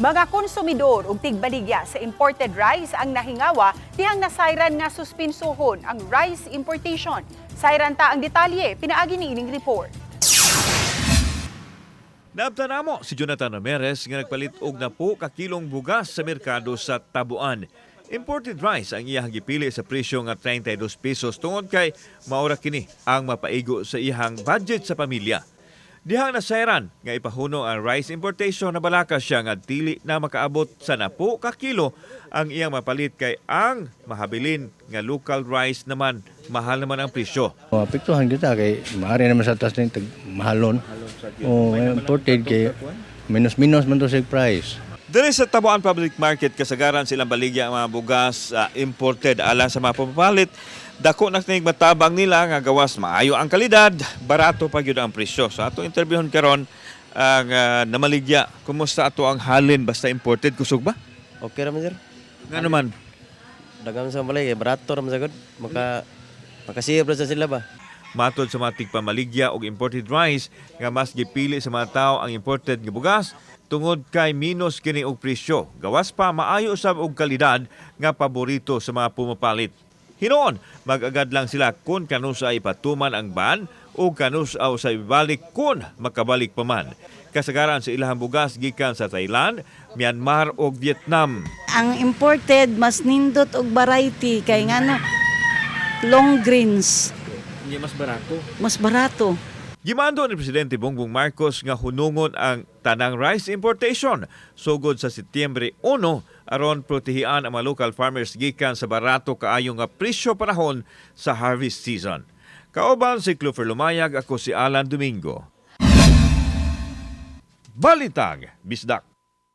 Mga konsumidor ug tigbaligya sa imported rice ang nahingawa dihang nasayran nga suspinsuhon ang rice importation. Sayran ta ang detalye, pinaagi ni ining report. Naabtan mo si Jonathan Ramirez nga nagpalit og na po ka kilong bugas sa merkado sa Tabuan. Imported rice ang iyang gipili sa presyo nga 32 pesos tungod kay maura kini ang mapaigo sa iyang budget sa pamilya. Dihang nasayran nga ipahuno ang rice importation na balaka siya nga dili na makaabot sa napo ka kilo ang iyang mapalit kay ang mahabilin nga local rice naman mahal naman ang presyo. Oh, apektuhan kita kay maaari naman sa taas ng tag mahalon. O imported kay minus-minus man to sa price. Dere sa Tabuan Public Market kasagaran silang baligya ang mga bugas ah, imported ala sa mga papapalit. Dako na tinig matabang nila nga gawas maayo ang kalidad, barato pa gyud ang presyo. So ato interviewon karon ang ah, namaligya. Kumusta ato ang halin basta imported kusog ba? Okay raman sir. Nga naman, Dagan sa balay, barato raman sa good. Maka makasiyap ra sa sila ba. Matod sa mga tigpamaligya og imported rice nga mas gipili sa mga tao ang imported nga bugas tungod kay minus kini og presyo. Gawas pa maayo usab og kalidad nga paborito sa mga pumapalit. Hinoon, mag-agad lang sila kung kanusa ipatuman ang ban o kanusa sa ibalik kung makabalik pa man. Kasagaran sa ilahang bugas gikan sa Thailand, Myanmar o Vietnam. ang imported mas nindot og variety kay ngano long greens Hindi mas barato. mas barato Gimando ni Presidente Bongbong Marcos nga hunungon ang tanang rice importation sugod sa Setyembre 1 aron protehian ang mga local farmers gikan sa barato kaayo nga presyo panahon sa harvest season. Kauban si Clover Lumayag ako si Alan Domingo. Balitang Bisdak.